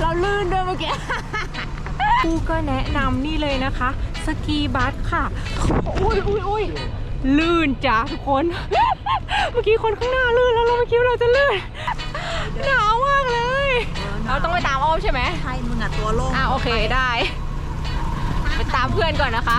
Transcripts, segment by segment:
เราลื่นด้วยเมื่อกี้กูก็แนะนำนี่เลยนะคะ สกีบัสค่ะ อุ้ยอุ้ยอุ้ยลื่นจ้าทุกคน เมื่อกี้คนข้างหน้าลื่นแล้วเราไม่คิดว่าเราจะลื่น หนาวมากเลย เราต้องไปตามอ้อมใช่ไหมใช่มึงอะตัวโล่งอ่าโอเคได้ ไปตามเพื่อนก่อนนะคะ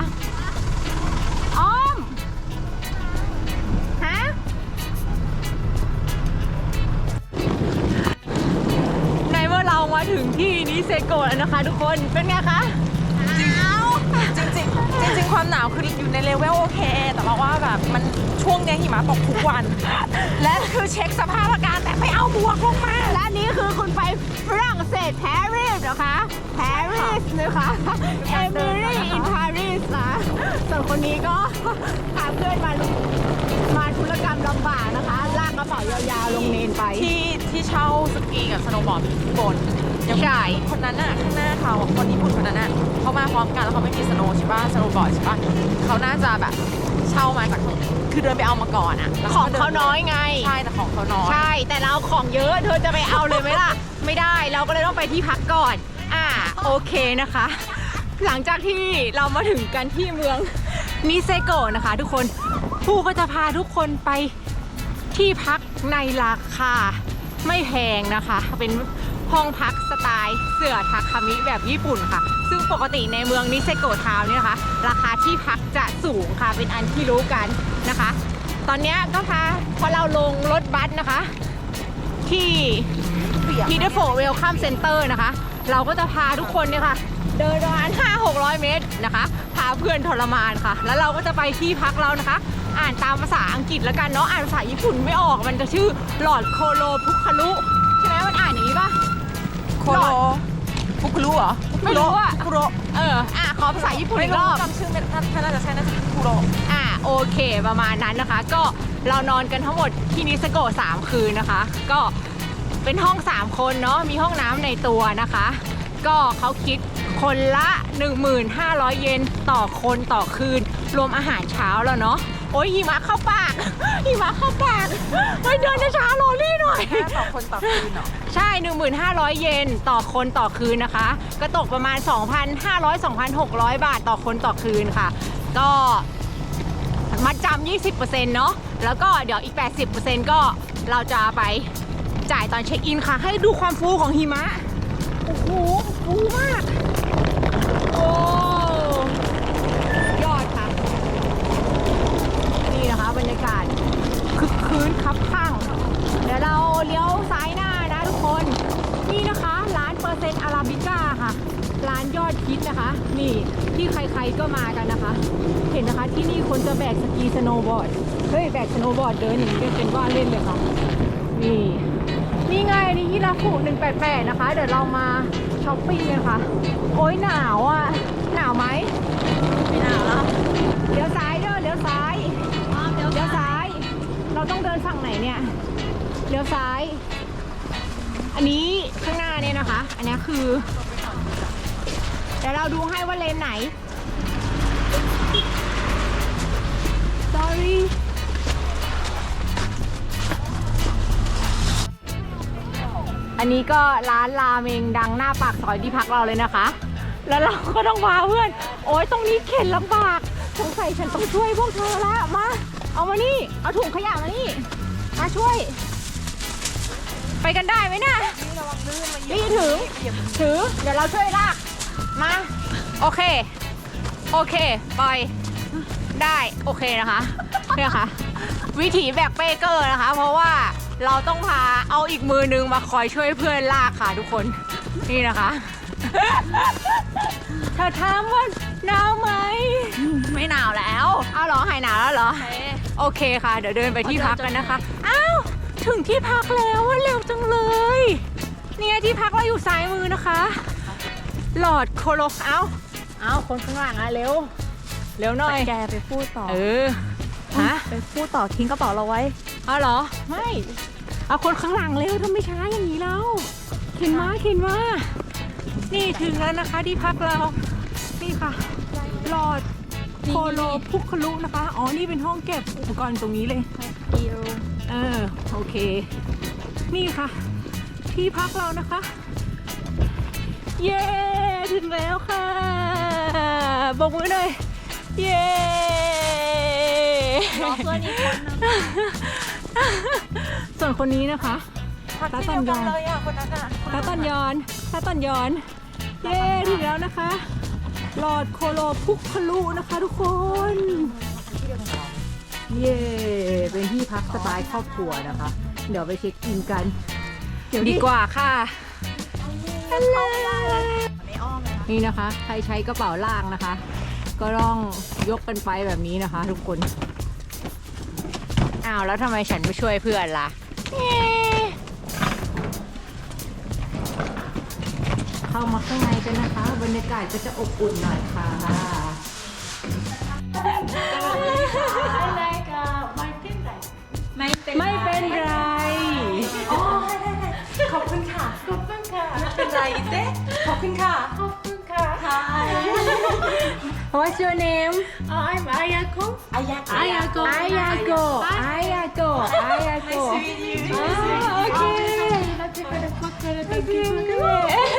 มื่อเรามาถึงที่นิเซโกะแล้วนะคะ ทุกคนเป็นไงคะจริงจริงๆจริง ๆ ความหนาวคืออยู่ในเลเวลโอเค แต่ว่าว่าแบบมันช่วงเนี้ยหิมะตกทุกวัน และคือเช็คสภาพอากาศแต่ไม่เอาบวกลงมาและนี่คือคุณไปฝรั่งเศสปารีสเหรอคะปารีสนะคะเอมิลี่อินปารีสนะส่วนคนนี้ก็พาเพื่อนมามาธุรกรรมลำบากนะคะ ลากกระเป๋ายาวๆลงเนนไป ที่ที่เช่าสกีกับสโนว์บอร์ดอยู่ที่บน ยังใช่คนนั้นน่ะข้างหน้าเขาคนญี่ปุ่นคนนั้นน่ะเขามาพร้อมกันแล้วเขาไม่มีสโนว์ใช่ป่ะสโนว์บอร์ดใช่ป่ะเขาน่าจะแบบเช่ามาจากคือเดินไปเอามาก่อนอะแล้วของก็ดิเขาน้อยไง ใช่แต่ของเขาน้อยใช่ แต่เราของเยอะเธอจะไปเอาเลยไหมล่ะ ไม่ได้เราก็เลยต้องไปที่พักก่อน อ่าโอเคนะคะ หลังจากที่เรามาถึงกันที่เมืองนิเซโกะนะคะ ทุกคนผู้ก็จะพาทุกคนไปที่พักในราคาไม่แพงนะคะ เป็น ห้องพักสไตล์ เสื่อทาคามิแบบญี่ปุ่นค่ะ ซึ่งปกติในเมืองนิเซโกะทาวน์นี่นะคะ ราคาที่พักจะสูงค่ะ เป็นอันที่รู้กันนะคะ ตอนนี้ก็พาพอเราลงรถบัสนะคะ ที่พีเดอร์โฟเวลข้ามเซ็นเตอร์นะคะ เราก็จะพาทุกคนเนี่ยค่ะ เดินประมาณ5 600 เมตรนะคะ พาเพื่อนทรมานค่ะ แล้วเราก็จะไปที่พักเรานะคะอ่านตามภาษาอังกฤษแล้วกันเนาะอ่านภาษาญี่ปุ่นไม่ออกมันจะชื่อหลอดโคโลพุคารุใช่ไหมมันอ่านอย่างนี้ปะ โคโรฟุกุรุเหรอไม่รู้อะ คุโรเออ อะ ขอภาษาญี่ปุ่นไม่อีกรรู้อบ จำชื่อไม่น่าน่าจะใช่น่าจะคุโร อ่าโอเคประมาณนั้นนะคะ ก็เรานอนกันทั้งหมดที่นิสโกะ3คืนนะคะ ก็เป็นห้อง 3 คนเนาะมีห้องน้ำในตัวนะคะ ก็เขาคิด คนละ 1,500 เยนต่อคนต่อคืน รวมอาหารเช้าแล้วเนาะโอ้ยหิมะเข้าปากหิมะเข้าปากเฮ้ยเดินช้าๆโรลลี่หน่อยแค่ต่อคนต่อคืนเหรอใช่ 1,500 เยนต่อคนต่อคืนนะคะ ก็ตกประมาณ 2,500-2,600 บาทต่อคนต่อคืนค่ะ ก็มัดจำ20%เนาะแล้วก็เดี๋ยวอีก 80%ก็เราจะไปจ่ายตอนเช็คอินค่ะ ให้ดูความฟูของหิมะ โอ้โหฟูมากโอ้ ยอดค่ะ นี่นะคะบรรยากาศคึกคืนครับข้าง เดี๋ยวเราเลี้ยวซ้ายหน้านะทุกคน นี่นะคะ ร้านเปอร์เซ็นต์อาราบิก้าค่ะ ร้านยอดฮิตนะคะ นี่ที่ใครๆก็มากันนะคะ เห็นนะคะที่นี่คนจะแบกสกีสโนว์บอร์ด เฮ้ย แบกสโนว์บอร์ดเดินอย่างนี้เป็นว่าเล่นเลยค่ะ นี่นี่ไงนี่ฮิราคุ188 นะคะ เดี๋ยวเรามาช้อปปิ้งกันค่ะ อ้ยหนาวอะ หนาวไหมไม่น่าแล้วเลี้ยวซ้ายเด้อเลี้ยวซ้ายเลี้ยวซ้าย เราต้องเดินฝั่งไหนเนี่ย เลี้ยวซ้าย อันนี้ข้างหน้าเนี่ยนะคะ อันนี้คือเดี๋ยวเราดูให้ว่าเลนไหน sorry อันนี้ก็ร้านราเมงดังหน้าปากซอยที่พักเราเลยนะคะ แล้วเราก็ต้องพาเพื่อน โอ๊ยตรงนี้เข็นลำบากสงสัยฉันต้องช่วยพวกเธอละมา เอามานี่ เอาถุงขยะมานี่ มาช่วย ไปกันได้ไหมนี่ยนี่ถึงถือ เดี๋ยวเราช่วยลาก มา โอเค โอเค ปล่อย ได้ โอเคนะคะ เนี่ยค่ะ วิถีแบกเป้เกอร์นะคะ เพราะว่าเราต้องพาเอาอีกมือนึงมาคอยช่วยเพื่อนลากค่ะทุกคน นี่นะคะ เธอถามว่าหนาวไหม ไม่หนาวแล้วอ้าวเหรอหายหนาวแล้วเหรอ โอเคค่ะ เดี๋ยวเดินไปที่พักกันนะคะ อ้าว ถึงที่พักแล้วว่าเร็วจังเลย เนี่ยที่พักเราอยู่ซ้ายมือนะคะ หลอดโคโลเอ้าเอ้าคนข้างหลังอะเร็ว เร็วหน่อย แกไปพูดต่อ เออ ฮะ ไปพูดต่อทิ้งกระเป๋าเราไว้ เอาเหรอ ไม่ เอาคนข้างหลังเร็วทำไมช้าอย่างนี้แล้วเข็นมาเข็นมา นี่ถึงแล้วนะคะที่พักเรา นี่ค่ะหลอดโคโลพุคลุนะคะ อ๋อ นี่เป็นห้องเก็บอุปกรณ์ตรงนี้เลยเออ โอเค นี่ค่ะ ที่พักเรานะคะ เย้ ถึงแล้วค่ะบอกมือหน่อย เย้รอเพื่อนอีกคนนึงส่วนคนนี้นะคะ พักที่เดียวกันเลยอะคนนั้นอะ ตาตันยอนตาตันยอน เย้ถึงแล้วนะคะ หลอดโคโลพุกคลุนะคะทุกคน เย้เป็นที่พักสไตล์ครอบครัวนะคะ เดี๋ยวไปเช็คอินกัน เดี๋ยวดีกว่าค่ะฮัลโหลไม่อ้อมเลยนะนี่นะคะ ใครใช้กระเป๋าล่างนะคะ ก็ต้องยกกันไปแบบนี้นะคะ ทุกคน อ้าวแล้วทำไมฉันไม่ช่วยเพื่อนล่ะ เอ๊ะเข้ามาข้างในกันนะคะ บรรยากาศก็จะอบอุ่นหน่อยค่ะไม่เป็นไม่เป็นไรอ๋อขอบคุณค่ะ ขอบคุณค่ะไม่เป็นไรเต้ขอบคุณค่ะ ขอบคุณค่ะ What's your name I'm Ayako. อายา Ayako. Ayako Ayako Ayako Ah, okay So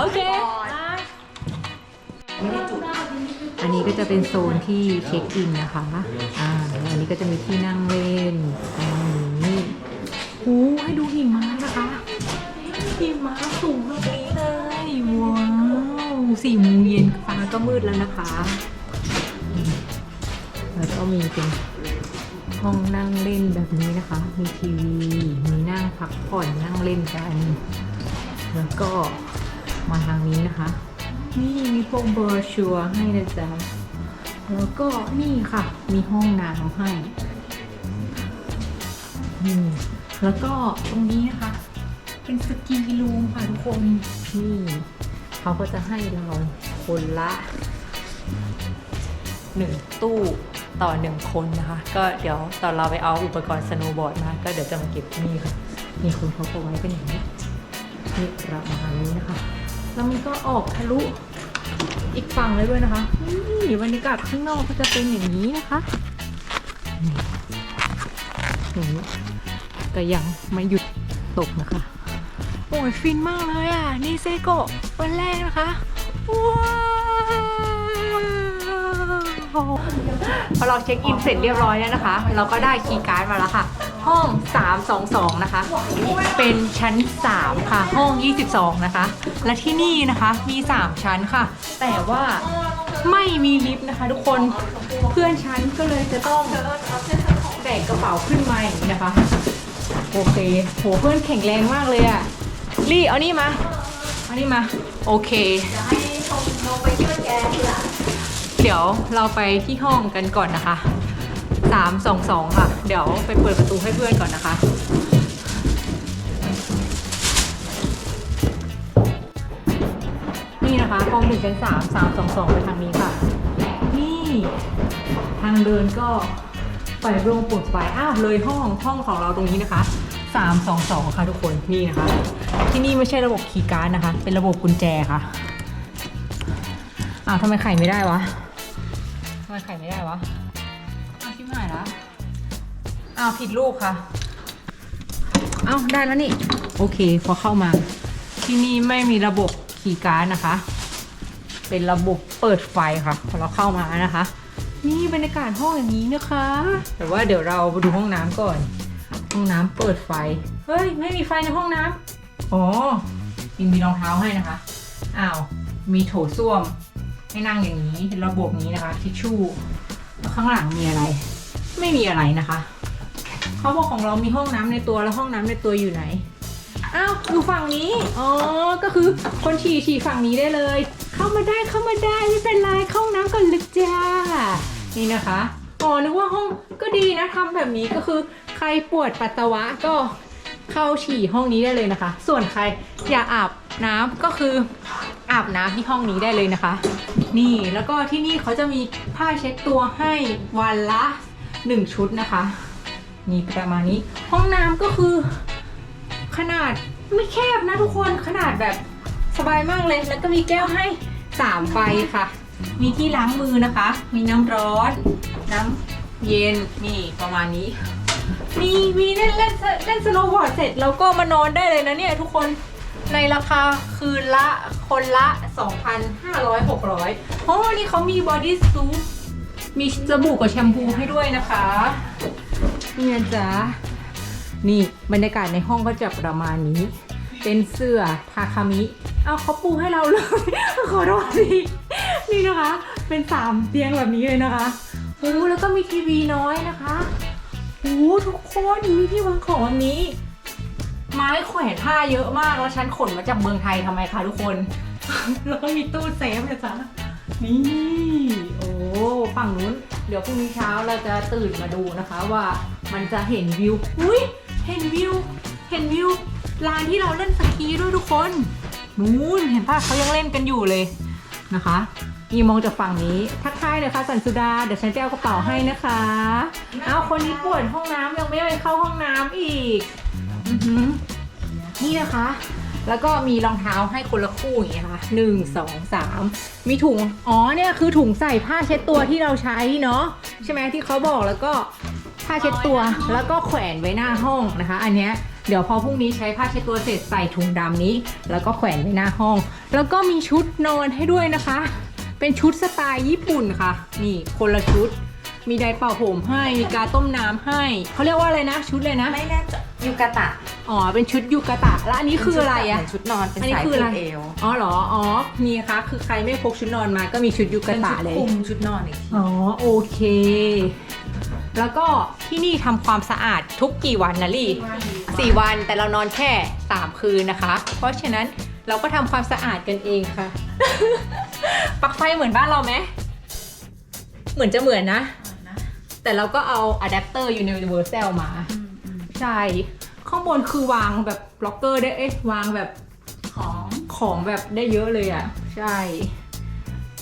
Okay อันนี้ก็จะเป็นโซนที่เช็คอินนะคะ อ่าแล้วอันนี้ก็จะมีที่นั่งเล่นอันนี้หูให้ดูหิมะนะคะ หิมะสูงแบบนี้เลย ว้าวสี่โมงเย็นฟ้าก็มืดแล้วนะคะอืมแล้วก็มีเป็นห้องนั่งเล่นแบบนี้นะคะ มีทีวี มีนั่งพักผ่อนนั่งเล่นกัน แล้วก็มาทาง นี้นะคะ นี่มีพวกเบอร์ชัวร์ให้นะจ๊ะแล้วก็นี่ค่ะ มีห้องน้ำให้แล้วก็ตรงนี้นะคะ เป็นสกีรูมค่ะทุกคนนี่เขาก็จะให้เราคนละหนึ่งตู้ต่อหนึ่งคนนะคะ ก็เดี๋ยวตอนเราไปเอาอุปกรณ์สโนว์บอร์ดมา ก็เดี๋ยวจะมาเก็บที่นี่ค่ะนี่คุณเขาก็ไว้เป็นอย่างนี้นี่ประมาณนี้นะคะ แล้วมันก็ออกทะลุอีกฝั่งเลยด้วยนะคะนี่บรรยากาศข้างนอกก็จะเป็นอย่างนี้นะคะนี่ก็ยังไม่หยุดตกนะคะ โอ้ยฟินมากเลยอะ นี่เซโกะวันแรกนะคะ ว้าวพอเราเช็คอินเสร็จเรียบร้อยแล้วนะคะ เราก็ได้คีย์การ์ดมาแล้วค่ะ ห้อง 322 นะคะ เป็นชั้น 3 ค่ะ ห้อง 22 นะคะ และที่นี่นะคะมี 3 ชั้นค่ะ แต่ว่าไม่มีลิฟต์นะคะ ทุกคนเพื่อนชั้นก็เลยจะต้องแบกกระเป๋าขึ้นมาอย่างนี้นะคะ โอเคโหเพื่อนแข็งแรงมากเลยอะลี่เอานี่มาเอานี่มา โอเคเดี๋ยวเราไปที่ห้องกันก่อนนะคะ สามสองสองค่ะ เดี๋ยวไปเปิดประตูให้เพื่อนก่อนนะคะ นี่นะคะห้องหนึ่งชั้นสามสามสองสองไปทางนี้ค่ะ นี่ ทางเดินก็ไปโรงปลดไฟอ้าวเลยห้องห้องของเราตรงนี้นะคะ 322 ค่ะทุกคนนี่นะคะ ที่นี่ไม่ใช่ระบบคีย์การ์ดนะคะ เป็นระบบกุญแจค่ะอ้าวทำไมไขไม่ได้วะทำไมไขไม่ได้วะ อ้าวผิดรูปค่ะ เอ้าได้แล้วนี่ โอเค พอเข้ามา ที่นี่ไม่มีระบบคีย์การ์ดนะคะ เป็นระบบเปิดไฟค่ะ พอเราเข้ามานะคะ นี่บรรยากาศห้องอย่างนี้นะคะ แต่ว่าเดี๋ยวเราไปดูห้องน้ำก่อน ห้องน้ำเปิดไฟ เฮ้ย ไม่มีไฟในห้องน้ำอ๋อมีมีรองเท้าให้นะคะ อ้าว มีโถส้วม ให้นั่งอย่างนี้ เป็นระบบนี้นะคะ ทิชชู่ ข้างหลังมีอะไร ไม่มีอะไรนะคะ เขาบอกของเรามีห้องน้ำในตัวแล้วห้องน้ำในตัวอยู่ไหน อ้าวอยู่ฝั่งนี้ อ๋อ ก็คือคนฉี่ฉี่ฝั่งนี้ได้เลย เข้ามาได้เข้ามาได้ไม่เป็นไรเข้าห้องน้ำก่อนลึกจ้า นี่นะคะ อ๋อนึกว่าห้องก็ดีนะทำแบบนี้ก็คือใครปวดปัสสาวะก็เข้าฉี่ห้องนี้ได้เลยนะคะ ส่วนใครอยากอาบน้ำก็คืออาบน้ำที่ห้องนี้ได้เลยนะคะ นี่แล้วก็ที่นี่เขาจะมีผ้าเช็ดตัวให้วันละหนึ่งชุดนะคะ นี่ประมาณนี้ ห้องน้ำก็คือ ขนาดไม่แคบนะทุกคนขนาดแบบสบายมากเลย แล้วก็มีแก้วให้สามใบค่ะ มีที่ล้างมือนะคะ มีน้ำร้อน น้ำเย็นนี่ประมาณนี้ มีมีเล่นเล่นเล่นสโนว์บอร์ดเสร็จแล้วก็มานอนได้เลยนะเนี่ยทุกคนในราคาคืนละคนละ 2,500 600เพราะว่านี่เขามีบอดี้ซูทมีสบู่กับแชมพูให้ด้วยนะคะ นี่นะจ๊ะนี่บรรยากาศในห้องก็จะประมาณนี้ เป็นเสื้อทาคามิ เอาเขาปูให้เราเลย ขอโทษทีนี่นะคะ เป็นสามเตียงแบบนี้เลยนะคะโอ้แล้วก็มีทีวีน้อยนะคะโอ้ทุกคนมีที่วางของแบบนี้ ไม้แขวนผ้าเยอะมากแล้วฉันขนมาจากเมืองไทยทำไมคะทุกคน แล้วก็มีตู้เซฟเนะจ๊ะนี่ โอ้ฝั่งนู้น เดี๋ยวพรุ่งนี้เช้าเราจะตื่นมาดูนะคะว่ามันจะเห็นวิว อุ้ยเห็นวิว เห็นวิวลานที่เราเล่นสกีด้วยทุกคน นู้นเห็นป่ะเขายังเล่นกันอยู่เลยนะคะอีมองจากฝั่งนี้ ทักทายเลยค่ะสันสุดา เดี๋ยวฉันจะเอากระเป๋าให้นะคะ เอาคนนี้ปวดห้องน้ำยังไม่ไปเข้าห้องน้ำอีกอนี่นะคะ แล้วก็มีรองเท้าให้คนละคู่อย่างเงี้ยค่ะหนึ่งสองสามมีถุง อ๋อเนี่ยคือถุงใส่ผ้าเช็ดตัวที่เราใช้เนาะใช่ไหมที่เขาบอกแล้วก็ผ้าเช็ดตัวแล้วก็แขวนไว้หน้าห้องนะคะ อันเนี้ยเดี๋ยวพอพรุ่งนี้ใช้ผ้าเช็ดตัวเสร็จใส่ถุงดำนี้ แล้วก็แขวนไว้หน้าห้อง แล้วก็มีชุดนอนให้ด้วยนะคะ เป็นชุดสไตล์ญี่ปุ่นค่ะ นี่คนละชุด มีไดร์เป่าผมให้ มีกาต้มน้ำให้ เขาเรียกว่าอะไรนะ ชุดเลยนะ ไม่แน่ใจยูกาตะอ๋อ เป็นชุดยูกะตะ แล้วอันนี้คืออะไรอะเป็นชุดนอนเป็นอันนี้สายคืออะไรเอวอ๋อเหรอ อ๋อ มีคะ คือใครไม่พกชุดนอนมาก็มีชุดยูกะเป็นตะชุดเลยคลุมชุดนอนอีกทีอ๋อ โอเค แล้วก็ที่นี่ทำความสะอาดทุกกี่วันนะลี่ สี่วันแต่เรานอนแค่สามคืนนะคะ เพราะฉะนั้นเราก็ทำความสะอาดกันเองค่ะ ปลั๊กไฟเหมือนบ้านเราไหม เหมือนจะเหมือนนะ แต่เราก็เอาอะแดปเตอร์ Universal มา ใช่ ข้างบนคือวางแบบบล็อกเกอร์ได้เอ๊ะวางแบบของของแบบได้เยอะเลยอะ ใช่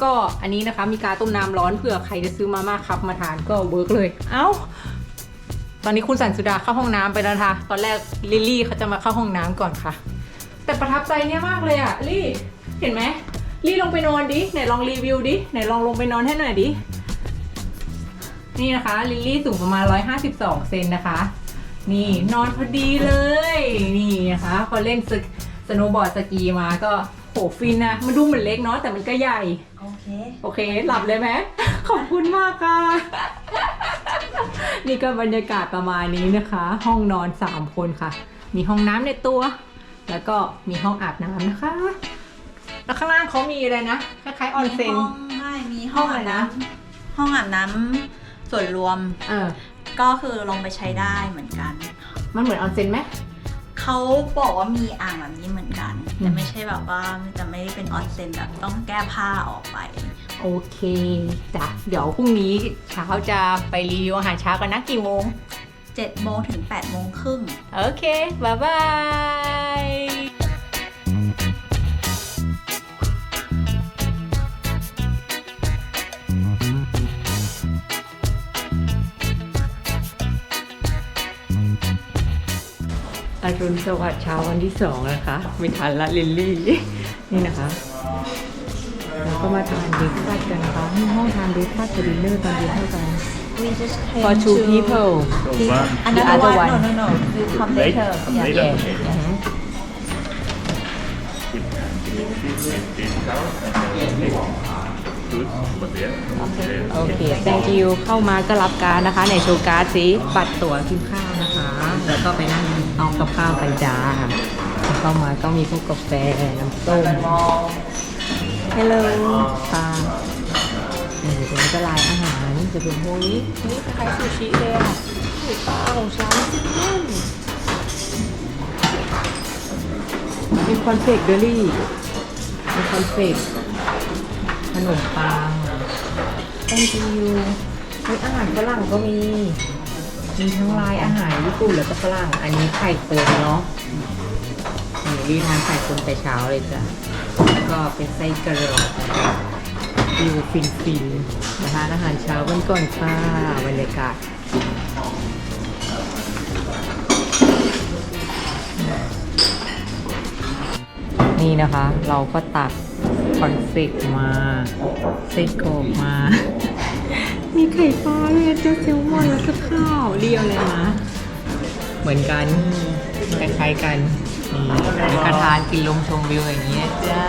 ก็อันนี้นะคะมีการต้มน้ำร้อนเผื่อใครจะซื้อมาม่าคัพมาทานก็เวิร์กเลย เอ้า ตอนนี้คุณสันสุดาเข้าห้องน้ำไปแล้วนะคะตอนแรกลิลลี่เขาจะมาเข้าห้องน้ำก่อนค่ะ แต่ประทับใจเนี่ยมากเลยอะลี่ เห็นไหมลี่ลงไปนอนดิไหนลองรีวิวดิไหนลองลงไปนอนให้หน่อยดิ นี่นะคะลิลลี่สูงประมาณ 152 เซนนะคะ นี่นอนพอดีเลย นี่นะคะพอเล่นสกสโนว์บอร์ดสกีมาก็โหฟินนะ มันดูเหมือนเล็กเนาะแต่มันก็ใหญ่ โอเค โอเค หลับเลยไหม ขอบคุณมากค่ะ นี่ก็บรรยากาศประมาณนี้นะคะ ห้องนอน 3 คนค่ะ มีห้องน้ำในตัว แล้วก็มีห้องอาบน้ำนะคะ แล้วข้างล่างเขามีอะไรนะ คล้ายๆออนเซ็นห้องไม่มีห้ห้อองงอะไรอาบนะน้ำห้องอาบน้ำ ส่วนรวมเออ ก็คือลงไปใช้ได้เหมือนกัน มันเหมือนออนเซ็นไหม เขาบอกว่ามีอ่างแบบนี้เหมือนกัน อืแต่ม ไม่ใช่แบบว่าจะไม่ได้เป็นออนเซ็นแบบต้องแก้ผ้าออกไป โอเคจ้ะเดี๋ยวพรุ่งนี้เช้าจะไปรีวิวอาหารเช้ากันนะกี่โมง 7โมงถึง8โมงครึ่ง โอเค บ๊ายบาย รุณสวัสดิ์เช้าวันที่สองนะคะม่ทันละลิลลี่ นี่นะคะ เราก็มาทานเบรกฟาสต์กันนะคะห้องทานเบรกฟาสต์กับดินเนอร์ตอนเย็นเท่ากัน We just came for two people Another other one. No, no, no. We come later. Yeah. yeah อือหือโอเค thank you เข้ามาก็รับการดนะคะในโชว์การ์ดสิบัตรตั๋วกินข้าวนะคะ แล้วก็ไปนั่ง เอากับข้าวกันจ้าเข้ามาก็มีพวกกาแฟน้ำส้ม Hello ค่ะนี่ตรงนี้ก็ลายอาหารจะเป็นพวกนี้นี่คล้ายๆซูชิเลยอะนี่ปลาของฉันมีคอนเฟกเดอรี่มีคอนเฟกขนมปัง thank you มีอาหารฝรั่งก็มี มีทั้งลายอาหารญี่ปุ่นแล้วก็ฝรั่งอันนี้ไข่คนเนาะนี่รีทานไข่คนแต่เช้าเลยจ้ะแล้วก็เป็นไส้กระรอกวิวฟินฟินๆนะคะอาหารเช้ากันก่อนค่ะบรรยากาศนี่นะคะ เราก็ตักคอนเฟกมาไส้กรอกมา มีไข่ปลาด้วยนะเจ้าเซลมอนแล้วก็ข้าวเรียวเลยนะเหมือนกันคล้ายๆกันนี่กระทานกินลมชมวิวอย่างนี้นะจ้า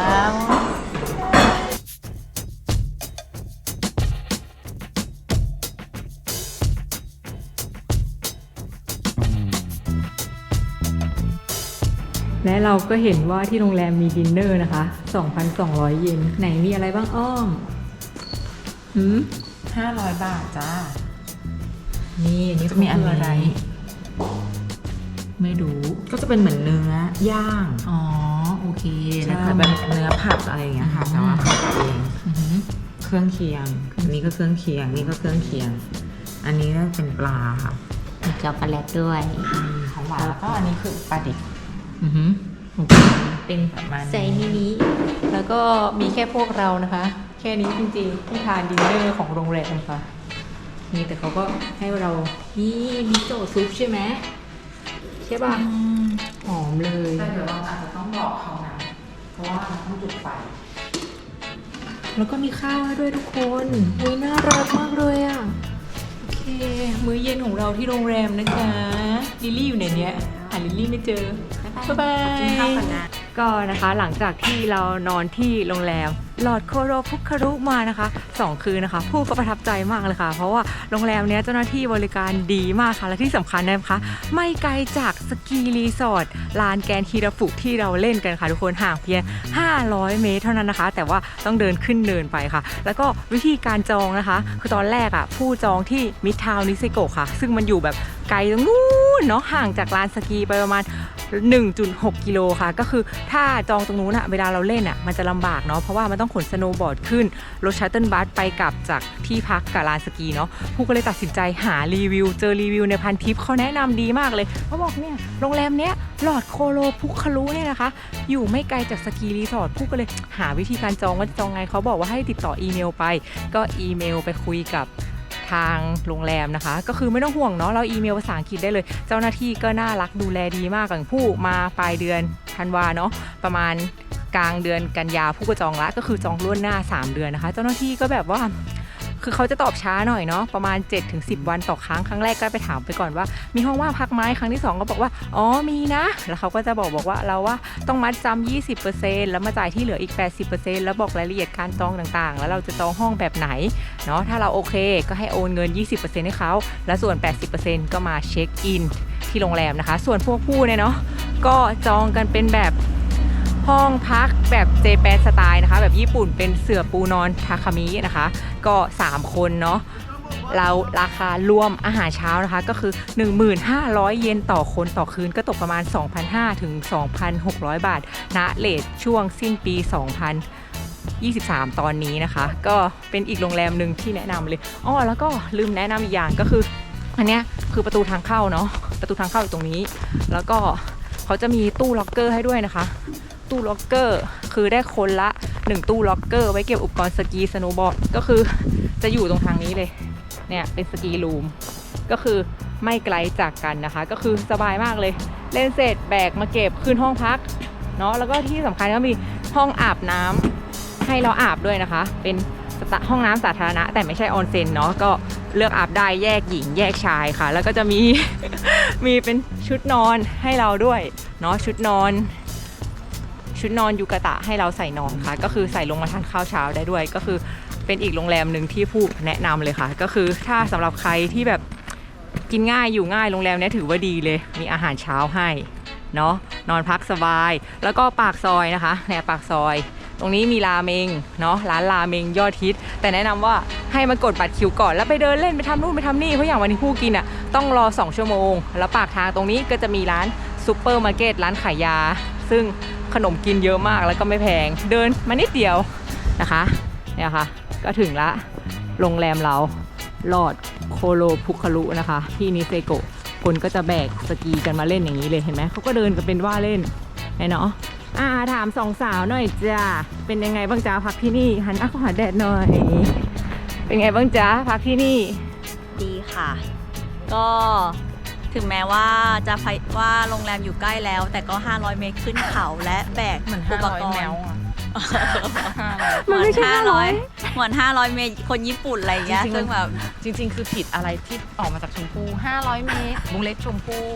และเราก็เห็นว่าที่โรงแรมมีดินเนอร์นะคะ 2,200 เยน ไหนมีอะไรบ้างอ้อม หืม 500 บาทจ้า นี่อันนี้จะมีอันคืออะไรนี้ไม่รู้ ก็จะเป็นเหมือนเนื้อย่างอ๋อโอเคแล้แล้ววก็ก็แบแบบบเนื้อผัดอะไรอย่างเงี้ยค่ะแต่ว่าผัดเองอื้อหือเครื่องเคียงอันนี้ก็เครื่องเคียงนี่ก็เครื่องเคียง อันนี้ก็เป็นปลาค่ะมีช็อกโกแลตด้วยของหวานแล้วก็อันนี้คือปลาดิบอือหือโอเคเป็นประมาณใส่มินิแล้วก็มีแค่พวกเรานะคะ แค่นี้จริงๆที่ทานดินเนอร์ของโรงแรมค่ะ นี่แต่เขาก็ให้เรานี่มิโซะซุปใช่ไหมใช่ป่ะหอมเลยแต่เดี๋ยวเราอาจจะต้องบอกเขานะเพราะว่าเราต้องจุดไฟแล้วก็มีข้าวให้ด้วยทุกคนอุ้ยน่ารักมากเลยอะ โอเค มื้อเย็นของเราที่โรงแรมนะจ๊ะลิลลี่อยู่ไหนเนี้ยหาลิลลี่ไม่เจอ บ๊ายบายกินข้าวกันนะ ก็นะคะหลังจากที่เรานอนที่โรงแรมหลอดโคโรพุคารุมานะคะสองคืนนะคะ ผู้ก็ประทับใจมากเลยค่ะ เพราะว่าโรงแรมเนี้ยเจ้าหน้าที่บริการดีมากค่ะ และที่สำคัญนะคะ ไม่ไกลจากสกีรีสอร์ทลานแกนฮิราฟุที่เราเล่นกันค่ะ ทุกคนห่างเพียง 500 เมตรเท่านั้นนะคะ แต่ว่าต้องเดินขึ้นเดินไปค่ะ แล้วก็วิธีการจองนะคะ คือตอนแรกอะผู้จองที่มิทาวนิเซโกะค่ะ ซึ่งมันอยู่แบบไกลตรงนู้นเนาะห่างจากลานสกีไปประมาณ 1.6 กิโลค่ะ ก็คือถ้าจองตรงนู้นอะเวลาเราเล่นอะมันจะลำบากเนาะเพราะว่ามันต้องขนสโนว์บอร์ดขึ้น รถชัตเติลบัสไปกลับจากที่พักกับลานสกีเนาะผู้ก็เลยตัดสินใจหารีวิว เจอรีวิวในพันทิปเขาแนะนำดีมากเลยเขาบอกเนี่ยโรงแรมเนี้ยหลอดโคโลพุคารุเนี่ยนะคะ อยู่ไม่ไกลจากสกีรีสอร์ทผู้ก็เลยหาวิธีการจองว่าจองไงเขาบอกว่าให้ติดต่ออีเมลไป ก็อีเมลไปคุยกับ ทางโรงแรมนะคะ ก็คือไม่ต้องห่วงเนาะเราอีเมลภาษาอังกฤษได้เลย เจ้าหน้าที่ก็น่ารักดูแลดีมากอย่างผู้มาปลายเดือนธันวาเนาะประมาณกลางเดือนกันยาผู้ก็จองละก็คือจองล่วงหน้า 3 เดือนนะคะ เจ้าหน้าที่ก็แบบว่า คือเขาจะตอบช้าหน่อยเนาะประมาณ 7-10 วันต่อครั้งครั้งแรกก็ไปถามไปก่อนว่า มีห้องว่างพักไหมครั้งที่ 2 ก็บอกว่า อ๋อมีนะ แล้วเขาก็จะบอกบอกว่าเราว่าต้องมัดจำ20%แล้วมาจ่ายที่เหลืออีก 80%แล้วบอกรายละเอียดการจองต่างๆ แล้วเราจะจองห้องแบบไหนเนาะถ้าเราโอเคก็ให้โอนเงิน 20%ให้เขาแล้วส่วน 80%ก็มาเช็คอินที่โรงแรมนะคะ ส่วนพวกผู้เนี่ยเนาะก็จองกันเป็นแบบ ห้องพักแบบเจแปนสไตล์นะคะ แบบญี่ปุ่นเป็นเสื่อปูนอนทาคามินะคะ ก็ 3 คนเนาะเราราคารวมอาหารเช้านะคะก็คือ 1500 เยนต่อคนต่อคืนก็ตกประมาณ 2,500 ถึง 2,600 บาทณเลทช่วงสิ้นปี2000 23 ตอนนี้นะคะ ก็เป็นอีกโรงแรมหนึ่งที่แนะนำเลยอ๋อแล้วก็ลืมแนะนำอีกอย่างก็คือ อันเนี้ยคือประตูทางเข้าเนาะประตูทางเข้าอยู่ตรงนี้ แล้วก็เขาจะมีตู้ล็อกเกอร์ให้ด้วยนะคะ ตู้ล็อกเกอร์ คือได้คนละ 1 ตู้ล็อกเกอร์ ไว้เก็บอุปกรณ์สกีสโนว์บอร์ดก็คือจะอยู่ตรงทางนี้เลย เนี่ยเป็นสกีรูมก็คือไม่ไกลจากกันนะคะ ก็คือสบายมากเลย เล่นเสร็จแบกมาเก็บขึ้นห้องพักเนาะแล้วก็ที่สำคัญก็มีห้องอาบน้ำให้เราอาบด้วยนะคะ เป็นห้องน้ำสาธารณะ แต่ไม่ใช่ออนเซ็นเนาะก็เลือกอาบได้แยกหญิงแยกชายค่ะ แล้วก็จะมีมีเป็นชุดนอนให้เราด้วยเนาะชุดนอน ชุดนอนยูกะตะให้เราใส่นอนค่ะ ก็คือใส่ลงมาทานข้าวเช้าได้ด้วย ก็คือเป็นอีกโรงแรมหนึ่งที่ผู้แนะนำเลยค่ะ ก็คือถ้าสำหรับใครที่แบบกินง่ายอยู่ง่ายโรงแรมนี้ถือว่าดีเลย มีอาหารเช้าให้เนาะนอนพักสบาย แล้วก็ปากซอยนะคะเนี่ยปากซอย ตรงนี้มีราเมงเนาะร้านราเมงยอดฮิต แต่แนะนำว่าให้มากดบัตรคิวก่อนแล้วไปเดินเล่นไปทำนู่นไปทำนี่เพราะอย่างวันนี้ผู้กินอะต้องรอ 2 ชั่วโมง แล้วปากทางตรงนี้ก็จะมีร้านซูเปอร์มาร์เก็ตร้านขายยา ซึ่งขนมกินเยอะมากแล้วก็ไม่แพง เดินมานิดเดียวนะคะเนี่ยค่ะก็ถึงละโรงแรมเราลอดโคโลพุคารุนะคะ ที่นิเซโกะคนก็จะแบกสกีกันมาเล่นอย่างนี้เลยเห็นไหมเขาก็เดินกันเป็นว่าเล่นเนาะอ่าถามสองสาวหน่อยจ้าเป็นยังไงบ้างจ้าพักที่นี่หันหน้าเข้าหาแดดหน่อย เป็นไงบ้างจ้าพักที่นี่ ดีค่ะ ก็ ถึงแม้ว่าจะไปว่าโรงแรมอยู่ใกล้แล้ว แต่ก็ 500 เมตรขึ้นเขาและแบกเหมือนอุป500กรแมณ์วอะมันไม่ใช่ห้าร้อย500เหมือนห้าร้อยเมตรคนญี่ปุ่นอะไรอย่างเงี้ยจริงๆซึ่งแบบจริง ๆ คือผิดอะไรที่ออกมาจากชมพู่500เมตรบุงเล็กชมพู่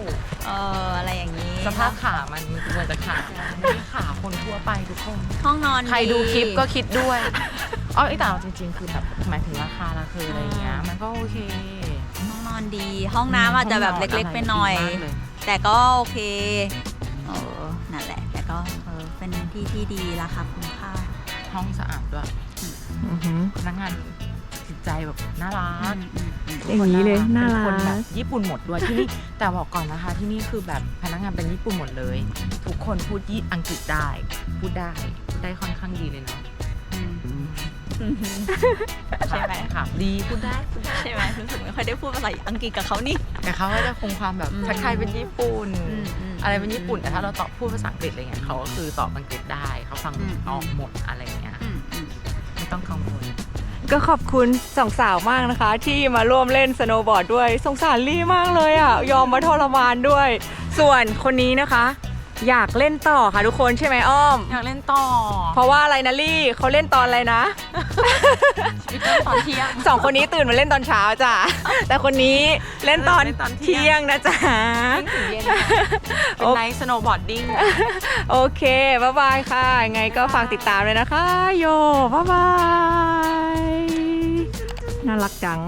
เอออะไรอย่างนี้ สภาพขามันเหมือนจะขาไม่ใช่ขาคนทั่วไปทุกคนห้องนอนใครดูคลิปก็คิดด้วยอ๋อไอ้แต่เอาจริง ๆ คือแบบหมายถึงราคาราคืออะไรอย่างเงี้ยมันก็โอเคห้ องนอนดี ห้องน้ำอาจจะแบบเล็กๆไปหน่อยดีมากเลยแต่ก็โอเคเออนั่นแหละ แต่ก็เออเป็นที่ที่ดีราคาคุ้มค่า ห้องสะอาดด้วยอือหือพนักงานจิตใจแบบน่ารักอืมอืมอย่างนี้เลยน่าเป็นคนแบรับกญี่ปุ่นหมดด้วยที่นี่แต่บอกก่อนนะคะ ที่นี่คือแบบพนักงานเป็นญี่ปุ่นหมดเลย ทุกคนพูดยี่อังกฤษได้ พูดได้พูดได้ค่อนข้างดีเลยเนาะอืมอืม ใช่ไหมค่ะดีพูดได้พูดได้ใช่ไหมรู้สึกไม่ค่อยได้พูดภาษาอังกฤษกับเขานี่ แต่เขาก็จะคงความแบบอืมทักทายเป็นญี่ปุ่น อืมอืมอะไรเป็นญี่ปุ่นแต่ถ้าเราตอบพูดภาษาอังกฤษอะไรเงี้ยเขาก็คือตอบอังกฤษได้เขาฟังอืม ออกหมดอะไรเงี้ยอืมอืมไม่ต้องกังวล ก็ขอบคุณสองสาวมากนะคะ ที่มาร่วมเล่นสโนว์บอร์ดด้วยสงสารลี่มากเลยอะ ยอมมาทรมานด้วย ส่วนคนนี้นะคะ อยากเล่นต่อค่ะทุกคนใช่ไหมอ้อม อยากเล่นต่อเพราะว่าอะไรนะลี่เขาเล่นตอนอะไรนะ ชีวิตเริ่มตอนเที่ยง สองคนนี้ตื่นมาเล่นตอนเช้าจ้ะ แต่คนนี้เล่นตอนเล่นตอนเที่เที่ยยง งนะจ๊ะถึงเย็นเป็นไนท์สโนว์บอร์ดดิ้ง โอเค บ๊ายบายค่ะ ยังไงก็ฝากติดตามเลยนะคะ โย บ๊ายบาย น่ารักจัง